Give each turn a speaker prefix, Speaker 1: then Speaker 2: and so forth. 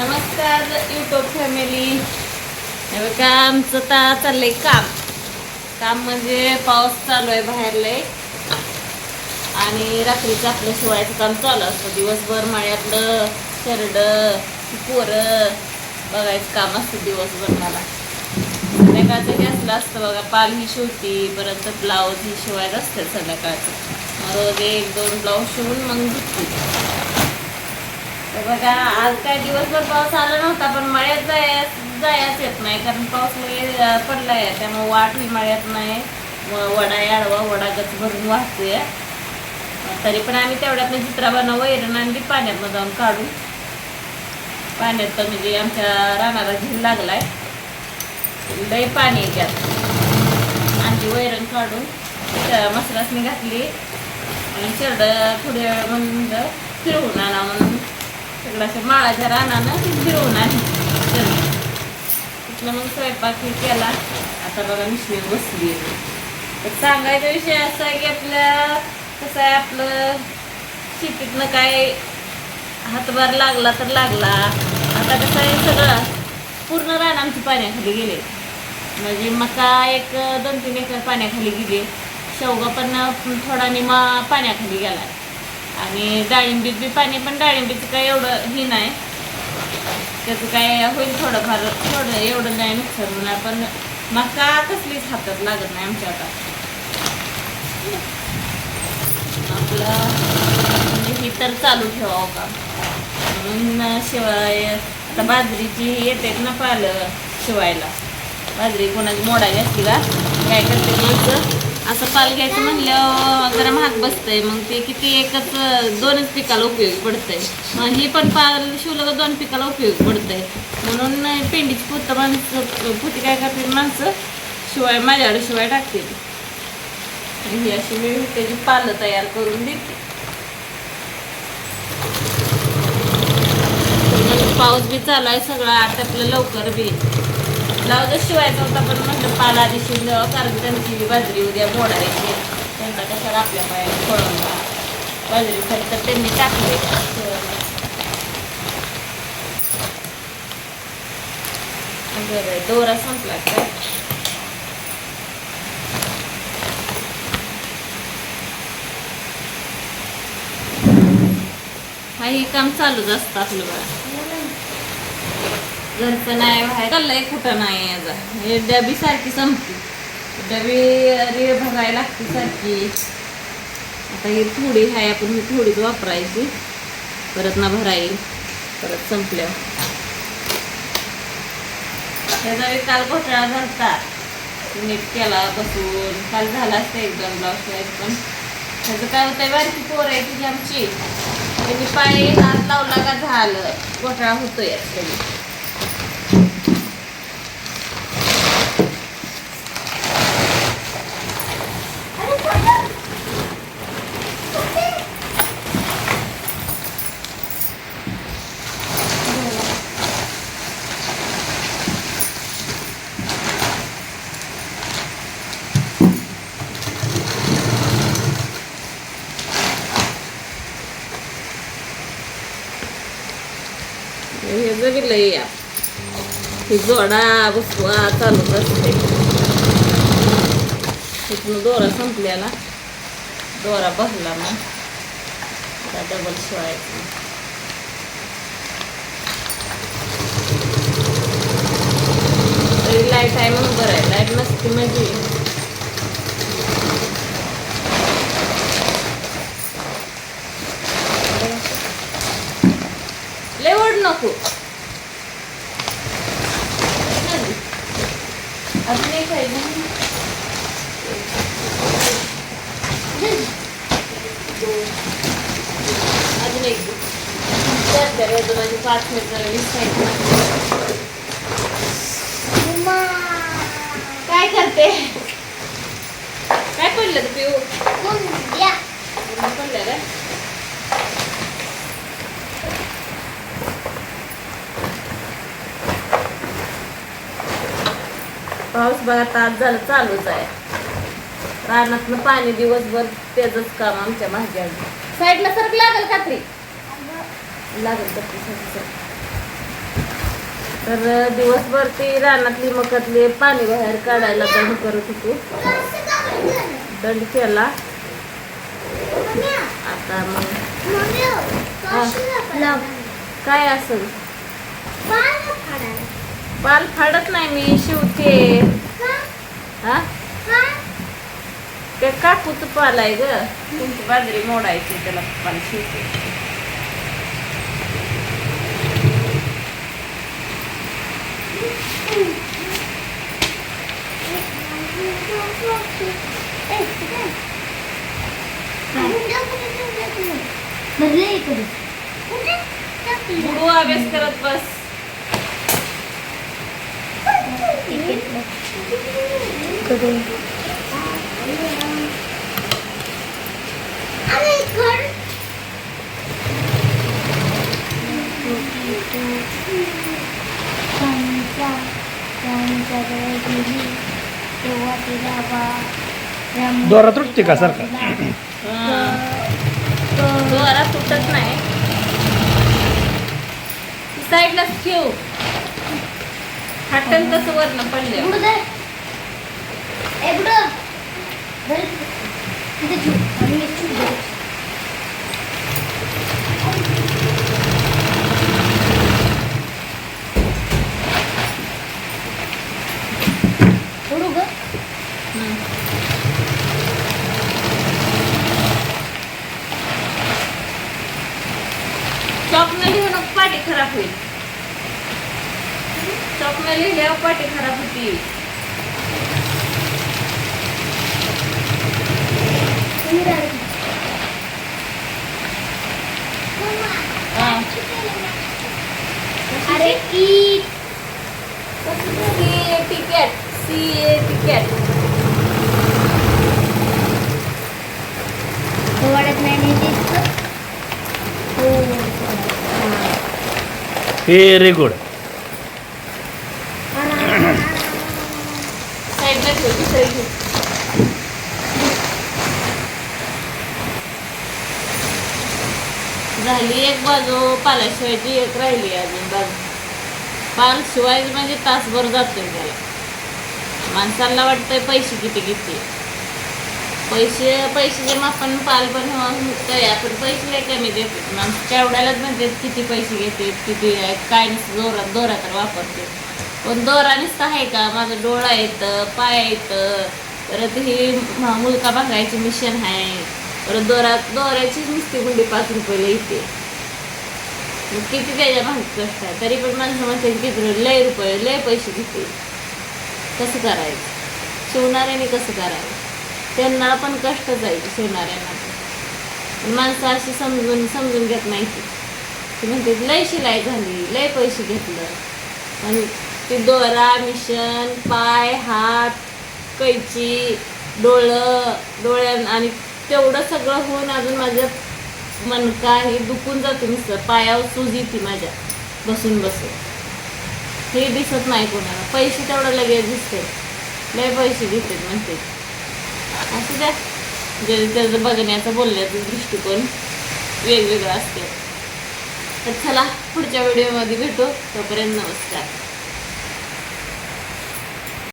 Speaker 1: नमस्कार YouTube family का बघा आमचं तर चाललंय काम. काम म्हणजे पाऊस चालू आहे बाहेर लय आणि रात्रीचं आपलं शिवायचं काम चालू असतं. दिवसभर माळ्यातलं शरड पोरं बघायचं काम असतं दिवसभर मला. संध्याकाळचं हे असलं असतं बघा पाल ही शिवती परत ब्लाऊज ही शिवायचं असतं संध्याकाळचं. मग रोज एक दोन ब्लाऊज शिवून मग धुते. बघा आज काय दिवसभर पाऊस आला नव्हता पण मळ्यात जाय जायच येत नाही कारण पाऊस लगे अं, पडलाय. त्यामुळे वाटही मळ्यात नाही. वडा याडवा वडा गच भरून वाहतोय. तरी पण आम्ही तेवढ्यातनं चित्रा बनव वैरण आणली पाण्यातनं जाऊन काढू पाण्यात तर म्हणजे आमच्या रानाला झील लागलाय. लय पाणी त्यात. आणली वैरण काढून. त्या मसरासनी घातली. आणि शेरड थोडी वेळ म्हणलं फिरवून आणा म्हणून. सगळं असं माळाच्या रानानं फिरवून आणली शेरडं. तिथलं मग स्वयंपाक हे केला. आता बघा मिश्री बसली तर सांगायचा विषय असा आहे की आपल्या कसं आहे आपलं शेतीतनं काय हातभार लागला तर लागला. आता कसं आहे सगळं पूर्ण रान आमची पाण्याखाली गेले. म्हणजे मका एक दोन तीन एकर पाण्याखाली गेले. शेवगा पण थोडा निमा पाण्याखाली गेला. आणि डाळिंबीत बी पाणी पण डाळिंबीचं काय एवढं ही नाही. त्याचं काय होईल थोडंफार थोडं एवढं नाही नुकसान होणार पण मका कसलीच हातात लागत नाही आमच्या आता. आपलं म्हणजे ही तर चालू ठेवावं का? म्हणून शिवाय आता बाजरीची येते ना पाल शिवायला. बाजरी कोणाची मोडायची असली का? काय करते असं पाल घ्यायचं म्हणल्यावर जरा महाग बसतंय. मग ते किती एकच दोनच पिकाला उपयोगी पडतंय. मग ही पण पाल शिवलं तर दोन पिकाला उपयोगी पडतंय. म्हणून पेंडीची पुतं माणसं पुती काय करतील माणसं? शिवाय माझ्याकडे शिवाय टाकतील. ही अशी मी त्याची पालं तयार करून देते. पाऊस बी चालू आहे सगळं आपलं लवकर बी. ब्लाऊजच शिवायचा होता पण म्हटलं पाला आधी शिवलं कारण त्यांची बी बाजरी उद्या मोडायची त्यांचा कशाला आपल्या पायाने पळून बाजरी खाली तर त्यांनी टाकले. बरं दोरा संपला काय हा हे काम चालूच असतं आपलं बघा. घरचं नाही बाहेर. चाललंय कुठं नाही याचा हे डबी सारखी संपती डबी रे भरायला लागते सारखी. आता ही थोडी आहे आपण ही थोडीच वापरायची. परत ना भरायची परत संपल्यावर. त्याचा बी काल घोटाळा झालता. नीट केला बसून. काल झाला असतं एकदम ब्लाऊज पण. त्याचं काय होतंय बारकी पोर आहे तिची आमची. त्यांनी पाय हात लावला का झालं. घोटाळा होतोय त्याची हे जगिलं या ही जोडा बसवा चालूच असते. तिथून दोरा संपल्याला दोरा बसला मग. आता डबल शिवायचा. लाइट आहे म्हणून बरं आहे. लाइट नसते म्हणजे. लय ओढ नको अजून एक आहे ना. अजून एक. त्यात माझी पाच वीस. काय करते? काय पडलं तू पिऊ? पडलं का पाऊस बघा तास झालं चालूच आहे. रानातलं पाणी दिवसभर त्याच काम आमच्या भाज्या साईडला सरक लागल कात्री लागल कात्री तर दिवसभर ती रानातली मकातली पाणी बाहेर काढायला दंड करत होतो. दंड केला. आता मग काय असेल? पाल फाडत नाही मी शिवते हा? ते काकूच पाल आहे ग तुमची बाजरी मोडायची त्याला पाल शिवते गुरु अभ्यास करत बस
Speaker 2: दोरा तुटते का सारखा?
Speaker 1: दोरा तुटत नाही. साईडला ठेव. हटन तसं वरण पडले चॉकनं लिहू नको पाटी खराब होईल चॉकमेली लिहिल्यावर पाटी खराब होती.
Speaker 2: व्हेरी गुड
Speaker 1: झाली एक बाजू पाल्याशिवायची एक राहिली अजून बाजू. पाल शिवायचं म्हणजे तासभर जातोय त्याला. माणसाला वाटतंय पैसे किती किती पैसे पैसे मापन पाल पण होतंय आपण पैसे लय कमी देतात मग तेवढ्यालाच म्हणतात किती पैसे घेते किती काय नसतं दोरा दोरा तर वापरते. पण दोरा नुसतं आहे का? माझं डोळा येतं पाय येतं परत ही मुलका बघायची मिशन आहे. परत दोरा दोऱ्याची नुसती गुंडी पाच रुपये येते किती त्याच्या भाग कष्ट आहे? तरी पण माणसं म्हणते किती लय रुपये लय पैसे घेते. कसं करायचं? शिवणाऱ्याने कसं करायचं? त्यांना पण कष्ट जाईल शिवणाऱ्यांना पण. माणसं अशी समजून समजून घेत नाही ती. म्हणते लय शिलाई झाली लय पैसे घेतलं. आणि ती दोरा मिशन पाय हात कैची डोळं डोळ्यां आणि तेवढं सगळं होऊन अजून माझ्या मनका हे दुखून जाते नुसतं. पायावर सूज येते माझ्या बसून बसून. हे दिसत नाही कोणाला. पैसे तेवढं लगेच दिसते. लय पैसे घेते म्हणते. असू द्या. जे त्याचं बघण्याचं बोलण्याचा दृष्टिकोन वेगवेगळं असते. तर चला पुढच्या व्हिडिओमध्ये भेटू. तोपर्यंत नमस्कार.